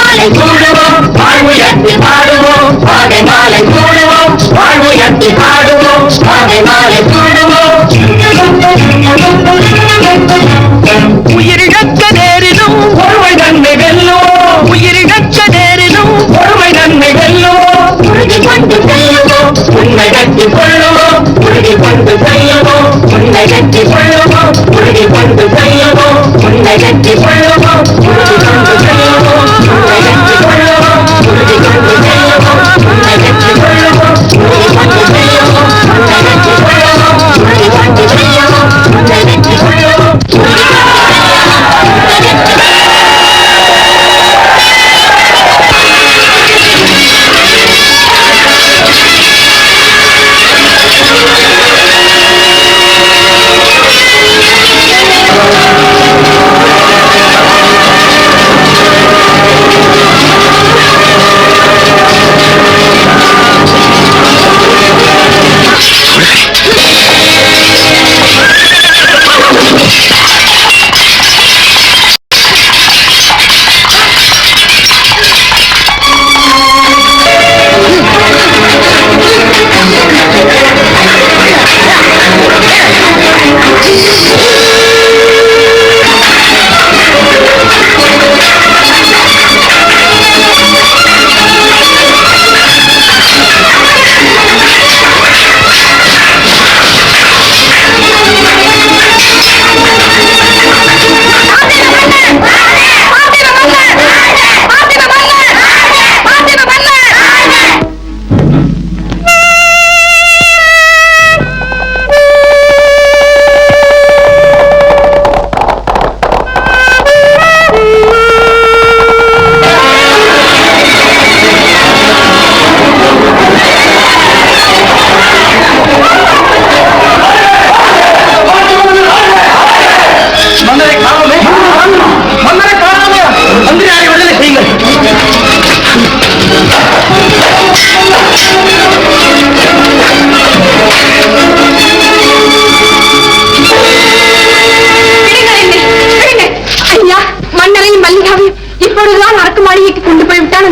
மாலை கூடுவோம் வாழ்வுயர்த்தி பாடுவோம். மாலை மாலை கூடுவோம் வாழ்வுயர்த்தி பாடுவோம். மாலை மாலை கூடுவோம் உயிரிழக்க நேரிலும் ஒருமை நன்மை வெல்லுவோம். உயிரிழக்க நேரிலும் ஒருமை நன்மை வெல்லுவோம். உறுதி கொண்டு செல்லுவோம். உண்மை கட்டி கொள்ளுவோம். உறுதி கொண்டு செல்லுவோம். உண்மை கட்டி கொள்ளுவோம். உறுதி கொண்டு செல்லுவோம். உண்மை கட்டி கொள்ளுவோம். உறுதி கொண்டு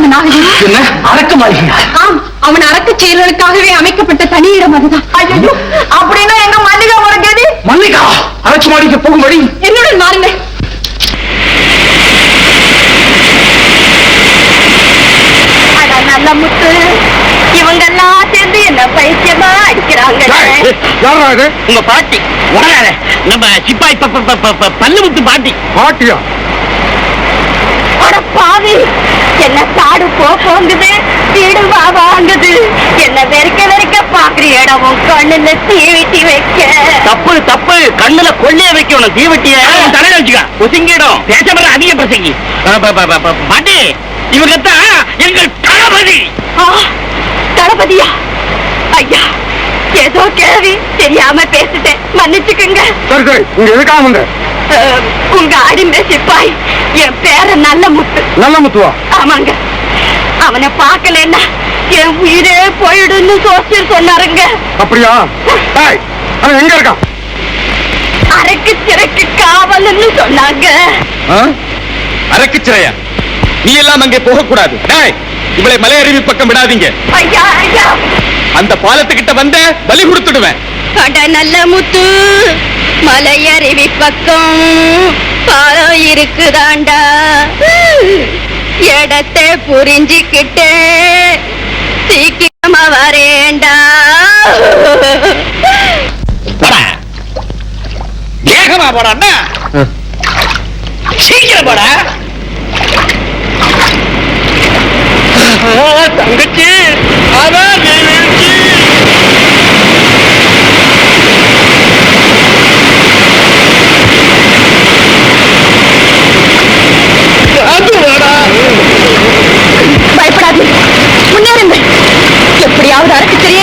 நாகரிகம் என்ன? அரக்க மாளிகையா ஆம் அவன் அரக்கு செயல்களுக்காகவே அமைக்கப்பட்ட தனி இடம் அதுதான். ஐயோ! அப்படின்னா எங்க மல்லிகா ஒரு கதி மல்லிகா அரக்கு மாளிகைக்கு போகும் வழி. என்னுடன் வாருங்கள். அட நல்ல முத்து இவங்கெல்லாம் சேர்ந்து என்ன பைத்தியமா அடிக்கிறாங்க யாரா? இது? உங்க பாட்டி. உடனே. நம்ம சிப்பாய் பல்லு முத்து பாட்டி. பாட்டியா? அட பாவி. என்ன காடு போ போங்குது வீடு வா வாங்குது. என்ன வெறுக்க வெறுக்க பாக்குற இடம் உன் கண்ணுல தீவிட்டி வைக்க. தப்பு தப்பு. கண்ணுல கொள்ளைய வைக்கணும். தீவெட்டிய தலையில வச்சுக்க. ஒசுங்கிடும் பேச மாதிரி அதிக பிரசங்கி ப- ப- ப- ப- பாட்டி. இவங்க தான் எங்கள் தளபதி. ஆ, தளபதியா? ஐயா ஏதோ கேள்வி தெரியாம பேசிட்டேன். மன்னிச்சுக்குங்க. சரி சரி. இங்க எதுக்காக உங்க அடிமை சிப்பாய். என் பேர நல்ல முத்து நல்ல முத்துவா ஆமாங்க. அவனை பார்க்கலன்னா என் உயிரே போயிடுன்னு சோசியர் சொன்னாருங்க. அப்படியா? டேய், அவன் எங்க இருக்கான்? அரைக்கு சிறைக்கு காவல்னு சொன்னாங்க. அரக்கு சிறையா? நீ எல்லாம் அங்கே போகக்கூடாது. டேய், இவளை மலை அருவி பக்கம் விடாதீங்க. ஐயா ஐயா. அந்த பாலத்துக்கிட்ட வந்த பலி கொடுத்துடுவேன். நல்ல முத்து மலையருவி பக்கம் பாலம் இருக்குதாண்டா இடத்தை புரிஞ்சுக்கிட்டு சீக்கிரமா வரேண்டா போடா வேகமா போடாண்ணா சீக்கிரம் போடா. தங்கச்சி. அதான் நீ வீழ்ச்சி அது வாடா பயப்படாதீங்க முன்னேறுங்கள். எப்படியாவது அரசு தெரிய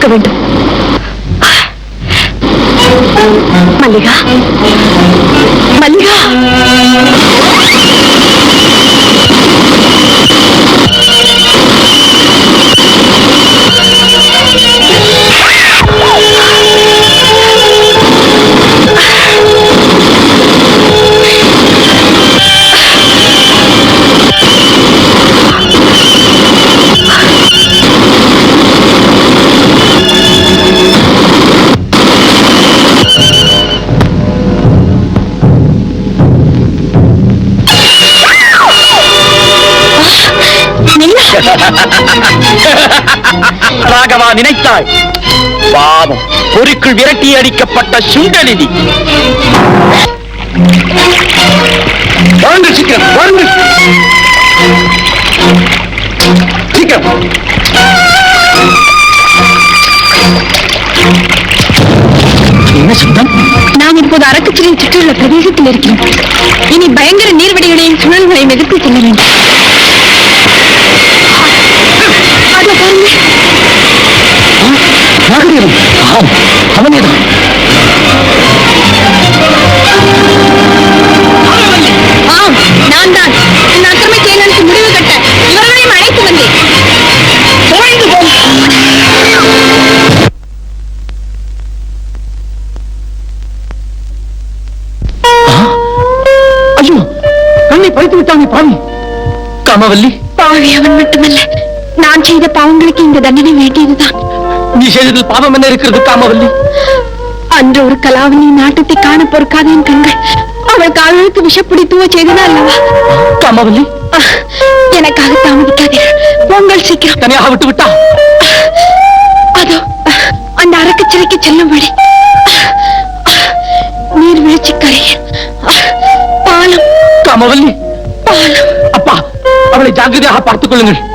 இருக்க வேண்டும் மல்லிகா மல்லிகா ராகவா நினைத்தாய். பாவம் பொறிக்குள் விரட்டி அடிக்கப்பட்ட சுண்டலினி. வாங்க சீக்கிரம் வாங்க. சீக்கிரம். என்ன சத்தம் நாம் இப்போது அரக்கச்சிலை சுற்றியுள்ள பிரதேசத்தில் இருக்கிறோம் இனி பயங்கர நீர்வடிகளையும் சுழல்களையும் எதிர்த்து செல்ல வேண்டும் அவனேதான் பாவி காமவல்லி. பாவி அவன் மட்டுமல்ல நான் செய்த பாவங்களுக்கு இந்த தண்டனை வேண்டியதுதான். நீ செய்ததில் பாவம் என்ன இருக்கிறது காமவல்லி? அன்று ஒரு கலாவணி நாட்டத்தை காண பொறுக்காத என் கண்கள். அவள் கால்களுக்கு விஷப்படி தூவ செய்ததா அல்லவா? காமவல்லி. எனக்காக தாமதிக்காதீர்கள் பொங்கல் சீக்கிரம். தனியாக விட்டு விட்டா அதோ அந்த அரக்கச்சிலைக்கு செல்லும் வழி. அஹ், அஹ், நீர்வீழ்ச்சி கரையில் அஹ், பாலம். காமவல்லி. அவளை ஜாக்கிரதையாக பார்த்துக் கொள்ளுங்கள்.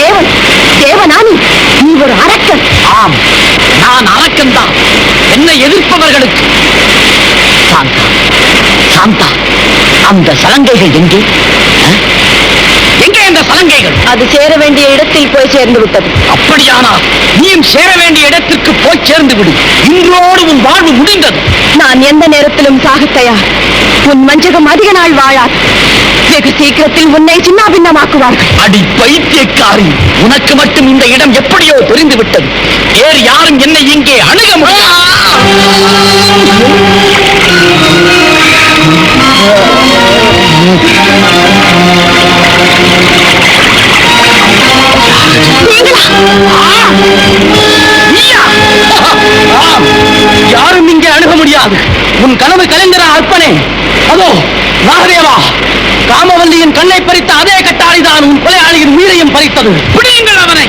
தேவன் தேவனானி நீ ஒரு அரக்கன். ஆம் நான் அரக்கன்தான். என்னை எதிர்ப்பவர்களுக்கு. சாந்தா சாந்தா அந்த சலங்கைகள் எங்கே? எங்கே அந்த சலங்கைகள்? அது சேர வேண்டிய இடத்தில் போய் சேர்ந்து விட்டது. அப்படியானால் நீயும் சேர வேண்டிய இடத்திற்கு போய் சேர்ந்து விடு. இன்றோடு உன் வாழ்வு முடிந்தது. நான் எந்த நேரத்திலும் சாக தயார். உன் மஞ்சகம் அதிக நாள் வாழாது. வெகு சீக்கிரத்தில் உன்னை சின்னாபின்னமாக்குவார்கள் அடி பைத்தியக்காரி உனக்கு மட்டும் இந்த இடம் எப்படியோ தெரிந்து விட்டது வேறு யாரும் என்னை இங்கே அணுக முடியாது. யாரும் இங்கே அணுக முடியாது. உன் கனவு கலைஞரா அற்பனே அதோ நாகதேவா காமவல்லியின் கண்ணை பறித்த அதே கட்டாளிதான் உன் கொலையாளியின் உயிரையும் பறித்தது. பிடியுங்கள் அவனை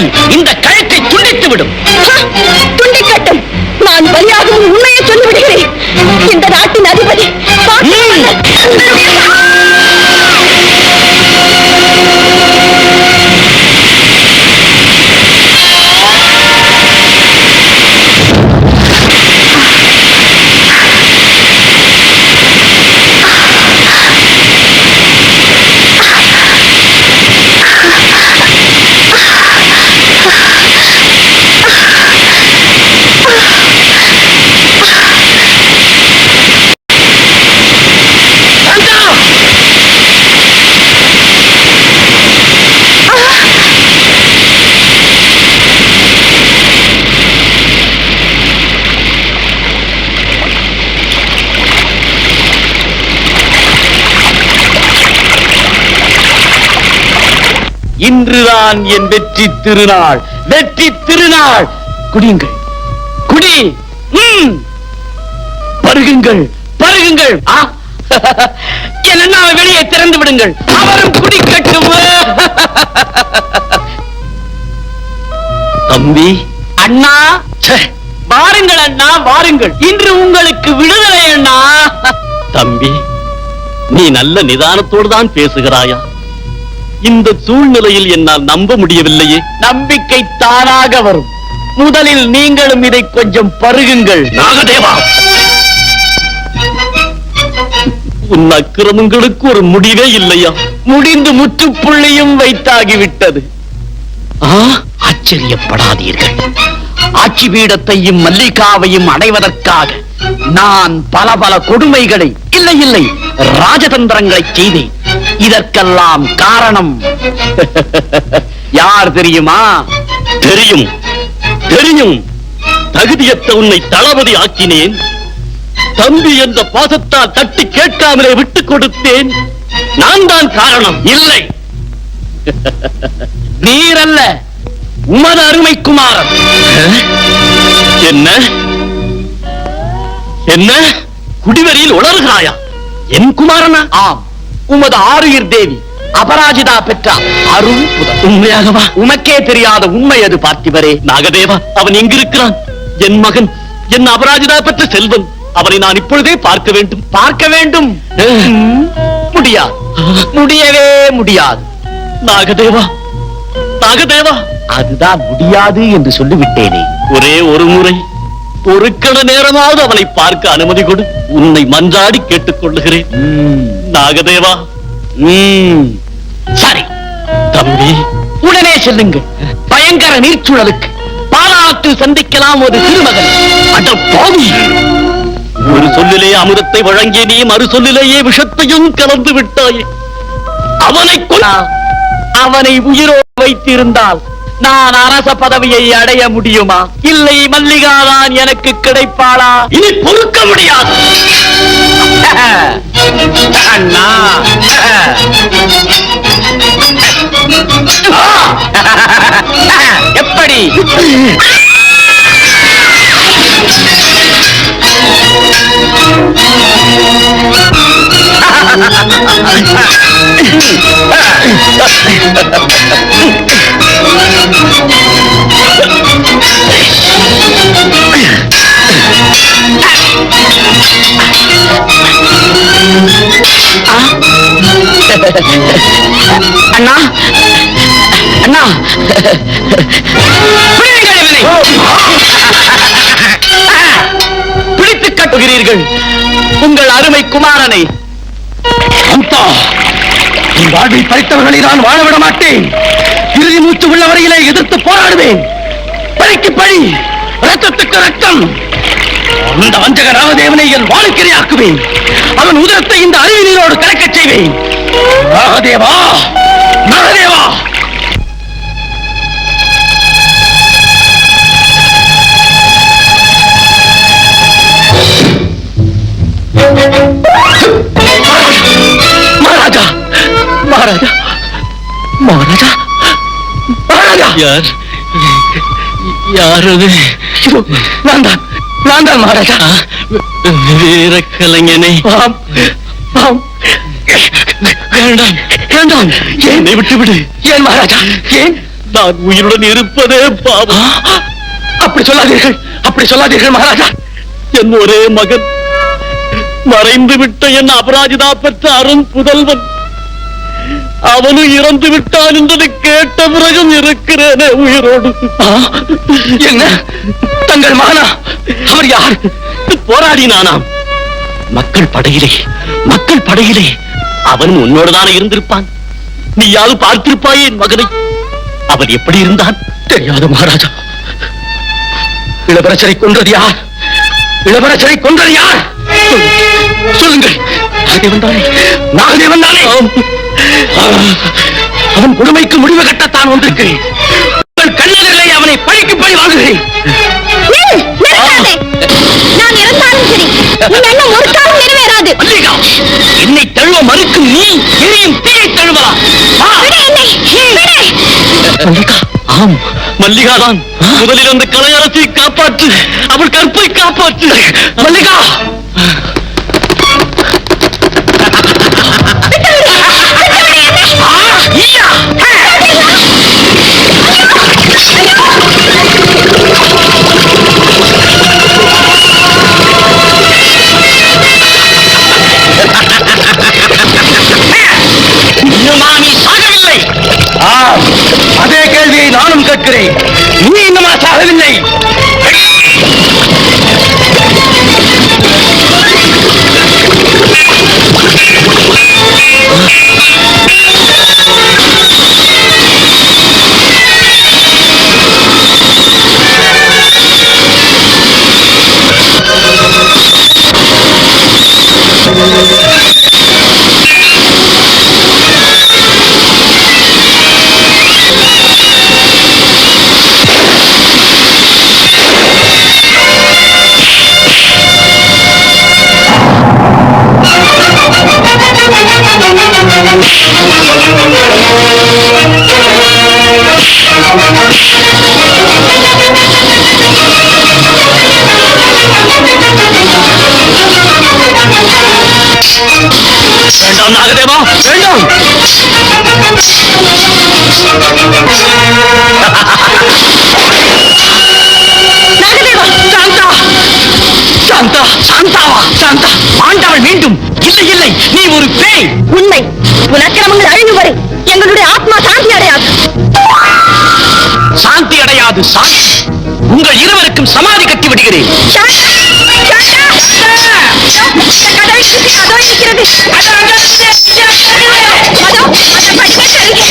இந்த கோடரி இந்த கழுத்தை துண்டித்து விடும். துண்டிக்கட்டும். நான் பலியாகவும் உண்மையை சொல்லிவிடுகிறேன். இந்த நாட்டின் அதிபதி இன்றுதான் என் வெற்றி திருநாள். வெற்றி திருநாள். குடியுங்கள். குடி. பருகுங்கள். பருகுங்கள். என்ன வெளியே திறந்து விடுங்கள். அவரும் குடிக்கட்டும் தம்பி. அண்ணா. வாருங்கள் அண்ணா வாருங்கள். இன்று உங்களுக்கு விடுதலை அண்ணா. தம்பி நீ நல்ல நிதானத்தோடு தான் பேசுகிறாயா? இந்த சூழ்நிலையில் என்னால் நம்ப முடியவில்லையே. நம்பிக்கை தானாக வரும். முதலில் நீங்களும் இதை கொஞ்சம் பருகுங்கள். நாகதேவா! உன் அக்கிரமங்களுக்கு ஒரு முடிவே இல்லையா? முடிந்து முற்றுப்புள்ளியும் வைத்தாகிவிட்டது. ஆ, ஆச்சரியப்படாதீர்கள். ஆட்சி பீடத்தையும் மல்லிகாவையும் அடைவதற்காக நான் பல பல கொடுமைகளை இல்லை இல்லை ராஜதந்திரங்களை செய்தேன். இதற்கெல்லாம் காரணம். யார் தெரியுமா? தெரியும். தெரியும். தகுதியற்ற உன்னை தளபதி ஆக்கினேன். தம்பி என்ற பாசத்தால் தட்டி கேட்காமலே விட்டுக் கொடுத்தேன். நான் தான் காரணம். இல்லை. நீர் அல்ல உமது அருமை குமாரன். என்ன? என்ன? குடிவெறியில் உணர்கிறாயா என் குமாரனா? ஆம். உமது ஆருயிர் தேவி அபராஜிதா பெற்றார் அருள் புதன் உண்மையாகவா? உமக்கே தெரியாத உண்மை அது பார்த்திவரே நாகதேவா அவன் எங்கிருக்கிறான்? என் மகன் என் அபராஜிதா பெற்ற செல்வன் அவனை நான் இப்பொழுதே பார்க்க வேண்டும். பார்க்க வேண்டும். முடியாது. முடியவே முடியாது. நாகதேவா நாகதேவா. அதுதான் முடியாது என்று சொல்லிவிட்டேனே. ஒரே ஒரு முறை ஒரு கண நேரமாவது அவனை பார்க்க அனுமதி கொடு. உன்னை மன்றாடி கேட்டுக் கொள்ளுகிறேன் நாகதேவா. சரி. தம்பி. உடனே செல்லுங்கள். பயங்கர நீர்ச்சுழலுக்கு. பாலாற்றில் சந்திக்கலாம் ஒரு பாவி. ஒரு சொல்லிலே அமிர்தத்தை வழங்கிய நீ மறு சொல்லிலேயே விஷத்தையும் கலந்து விட்டாயே. அவனை அவனை உயிரோடு வைத்திருந்தால் நான் அரச பதவியை அடைய முடியுமா? இல்லை மல்லிகாதான் எனக்கு கிடைப்பாளா? இனி பொறுக்க முடியாது. அண்ணா. எப்படி? அண்ணா. அண்ணா. பிடியுங்கள் இவனை. கட்டுகிறீர்கள். உங்கள் அருமை குமாரனை என் வாழ்வை பறித்தவர்களை நான் வாழவிட மாட்டேன். இறுதி மூச்சு உள்ள வரையிலே எதிர்த்து போராடுவேன். பழிக்கு பழி ரத்தத்துக்கு ரத்தம் அந்த வஞ்சக ராமதேவனை என் வாழ்க்கையாக்குவேன் அவன் உதரத்தை இந்த அறிவினோடு கலக்கச் செய்வேன். ராகதேவா மகாராஜா. மகாராஜா. மகாராஜா. யார்? யார் அது நான் தான் நான் தான் மகாராஜா வீர கலைஞனை. ஆம் ஆம். வேண்டாம் வேண்டாம். என்னை விட்டு விடு ஏன் மகாராஜா? ஏன்? நான் உயிருடன் இருப்பதே பாவம். அப்படி சொல்லாதீர்கள் அப்படி சொல்லாதீர்கள் மகாராஜா. என் ஒரே மகன். மறைந்து விட்ட என் அபராஜிதா பெற்ற அருண் புதல்வன். அவனும் இறந்து விட்டான் என்பதை கேட்ட பிறகும் இருக்கிறேனே உயிரோடு. என்ன? தங்கள் மகனா? அவர் யார்? போராடினானாம் மக்கள் படையிலே மக்கள் படையிலே அவனும் உன்னோடுதானே இருந்திருப்பான். நீயாவது பார்த்திருப்பாயே என் மகனை? அவன் எப்படி இருந்தான்? தெரியாது மகாராஜா. இளவரசரை கொன்றது யார்? இளவரசரை கொன்றது யார்? சொல்லுங்கள். நாகதேவன் தானே? நாகதேவன் தானே? அவன் கொடுமைக்கு முடிவு கட்டத்தான் வந்திருக்கிறேன். உங்கள் கண்ணெதிரிலே அவனை பழிக்கு பழி வாங்குகிறேன். நான் இறந்தாலும் சரி. உன் எண்ணம் ஒரு காலம் நிறைவேறாது. மல்லிகா என்னை தழுவ மறுக்கும் நீ எரியும் தீயை விடு மல்லிகா ஆம். மல்லிகா தான் முதலில் அந்த கலையரசை காப்பாற்று அவள் கற்பை காப்பாற்று. நாகதேவா வேண்டாம். நாகதேவா சாந்தா. சாந்தா சாந்தாவா சாந்தா. ஆண்டவள் மீண்டும் இல்லை இல்லை. நீ ஒரு பேய். உண்மை. உன் அக்கிரமங்கள் அழியும் வரை எங்களுடைய ஆத்மா சாந்தி அடையாது. சாந்தி அடையாது சாந்தி. உங்கள் இருவருக்கும் சமாதி கட்டி விடுகிறேன். 맞아 안경 쓰세요 이제는 때리래 맞아 맞아 빨리 빨리 이게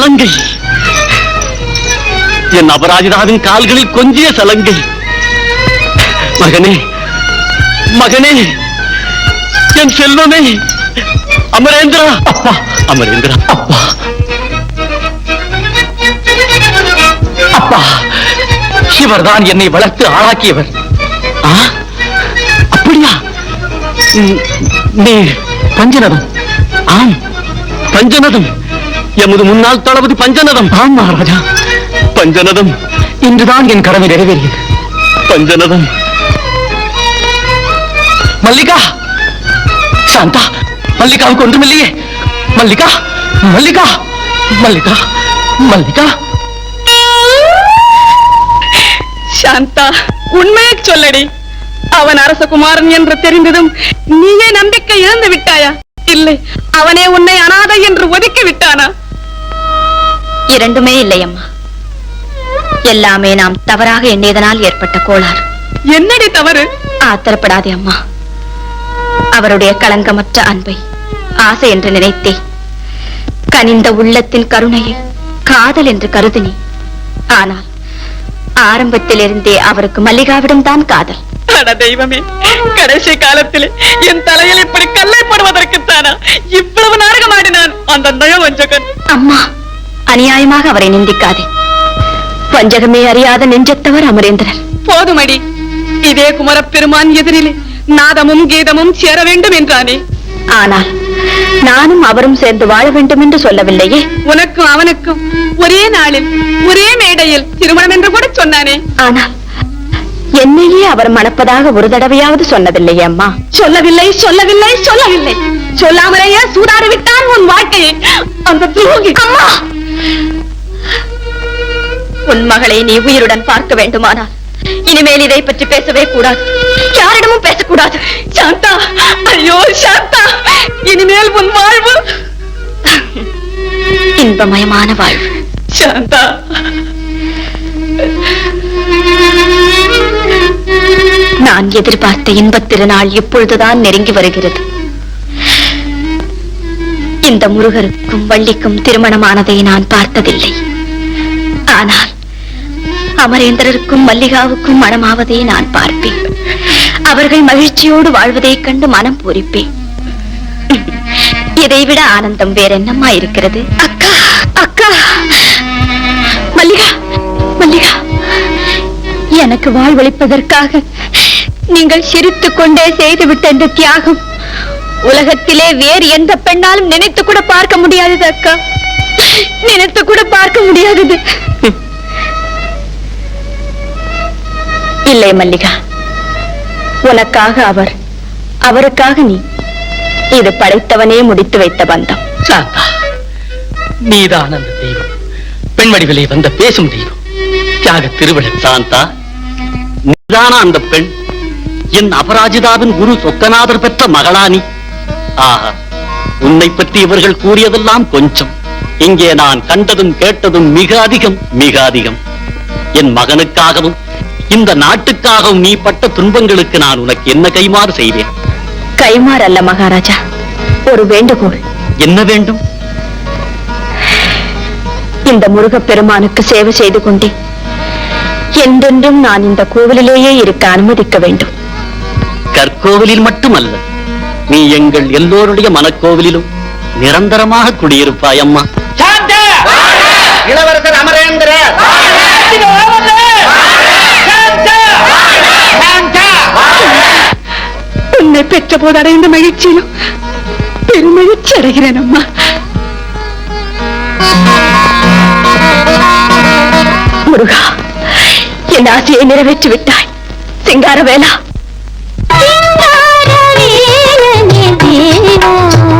சலங்கை. என் அபராஜிதாவின் கால்களில் கொஞ்சிய சலங்கை. மகனே மகனே என் செல்வமே அமரேந்திரா. அப்பா அமரேந்திரா அப்பா. அப்பா இவர்தான் என்னை வளர்த்து ஆளாக்கியவர். அப்படியா? நீ பஞ்சநதம் ஆம் பஞ்சநதம் எமது முன்னாள் தளபதி பஞ்சநதம். ஆம் மகாராஜா பஞ்சநதம். இன்றுதான் என் கடமை நிறைவேறியது. பஞ்சநதம். மல்லிகா! சாந்தா மல்லிகாவுக்கு ஒன்றுமில்லையே. மல்லிகா மல்லிகா மல்லிகா மல்லிகா. சாந்தா உண்மையை சொல்லடி. அவன் அரசகுமாரன் என்று தெரிந்ததும் நீயே நம்பிக்கை இழந்து விட்டாயா? இல்லை அவனே உன்னை அனாதை என்று ஒதுக்கி விட்டானா? இரண்டுமே இல்லை அம்மா எல்லாமே நாம் தவறாக எண்ணியதனால் ஏற்பட்ட கோளாறு. என்னடி தவறு? ஆத்திரப்படாதே அம்மா. அவருடைய களங்கமற்ற அன்பை ஆசை என்று நினைத்தே கனிந்த உள்ளத்தின் கருணையை காதல் என்று கருதினி. ஆனால் ஆரம்பத்திலிருந்தே அவருக்கு மல்லிகாவிடம் தான் காதல் தெய்வமே கடைசி காலத்தில் என் தலையில் இப்படி அநியாயமாக அவரை நிந்திக்காதே. வஞ்சகமே அறியாத நெஞ்சத்தவர் அமரேந்திரர். போதுமடி. இதே குமரப்பெருமான் எதிரிலே நாதமும் கீதமும் சேர வேண்டும் என்றானே. ஆனால் நானும் அவரும் சேர்ந்து வாழ வேண்டும் என்று சொல்லவில்லையே. உனக்கும் அவனுக்கும் ஒரே நாளில் ஒரே மேடையில் திருமணம் என்று கூட சொன்னானே. ஆனால் என்னையே அவர் மணப்பதாக ஒரு தடவையாவது சொன்னதில்லையே அம்மா. சொல்லவில்லை சொல்லவில்லை சொல்லவில்லை. சொல்லாமலேயே சூதாடி விட்டான் உன் வாழ்க்கையை. அந்த துரோகி. அம்மா! உன் மகளை நீ உயிருடன் பார்க்க வேண்டுமானால். இனிமேல் இதை பற்றி பேசவே கூடாது. யாரிடமும் பேசக்கூடாது. சாந்தா ஐயோ சாந்தா இனிமேல் உன் வாழ்வு. இன்பமயமான வாழ்வு. சாந்தா. நான் எதிர்பார்த்த இன்பத் திருநாள் இப்பொழுதுதான் நெருங்கி வருகிறது. இந்த முருகருக்கும் வள்ளிக்கும் திருமணமானதை நான் பார்த்ததில்லை. ஆனால் அமரேந்திரருக்கும் மல்லிகாவுக்கும் மனமாவதை நான் பார்ப்பேன். அவர்கள் மகிழ்ச்சியோடு வாழ்வதைக் கண்டு மனம் பூரிப்பேன். இதைவிட ஆனந்தம் வேறென்னம்மா இருக்கிறது? அக்கா அக்கா! மல்லிகா மல்லிகா! எனக்கு வாழ்வளிப்பதற்காக நீங்கள் சிரித்துக் கொண்டே செய்துவிட்ட இந்த தியாகம் உலகத்திலே வேறு எந்த பெண்ணாலும் நினைத்து கூட பார்க்க முடியாதது அக்கா. நினைத்து கூட பார்க்க முடியாதது. இல்லை மல்லிகா. உனக்காக அவர் அவருக்காக நீ இது படைத்தவனே முடித்து வைத்த பந்தம். சாந்தா நீதான் அந்த தெய்வம். பெண் வடிவிலே வந்த பேசும் தெய்வம். தியாக திருவிழன் சாந்தா நீதானா அந்த பெண்? என் அபராஜிதாவின் குரு சொக்கநாதர் பெற்ற மகளானி ஆஹா. உன்னை பற்றி இவர்கள் கூறியதெல்லாம் கொஞ்சம். இங்கே நான் கண்டதும் கேட்டதும் மிக அதிகம் மிக அதிகம். என் மகனுக்காகவும் இந்த நாட்டுக்காகவும் நீ பட்ட துன்பங்களுக்கு நான் உனக்கு என்ன கைமாறு செய்வேன்? கைமாறு அல்ல மகாராஜா. ஒரு வேண்டுகோள். என்ன வேண்டும்? இந்த முருகப் பெருமானுக்கு சேவை செய்து கொண்டே என்றென்றும் நான் இந்த கோவிலிலேயே இருக்க அனுமதிக்க வேண்டும். கற்கோவிலில் மட்டுமல்ல நீ எங்கள் எல்லோருடைய மனக்கோவிலிலும் நிரந்தரமாக குடியிருப்பாய் அம்மா. இளவரசர் அமரேந்திரர் உன்னை பெற்ற போது அடைந்த மகிழ்ச்சியிலும் பெருமகிழ்ச்சி அடைகிறேன் அம்மா. முருகா என் ஆசையை நிறைவேற்றி விட்டாய் சிங்காரவேலா அருள்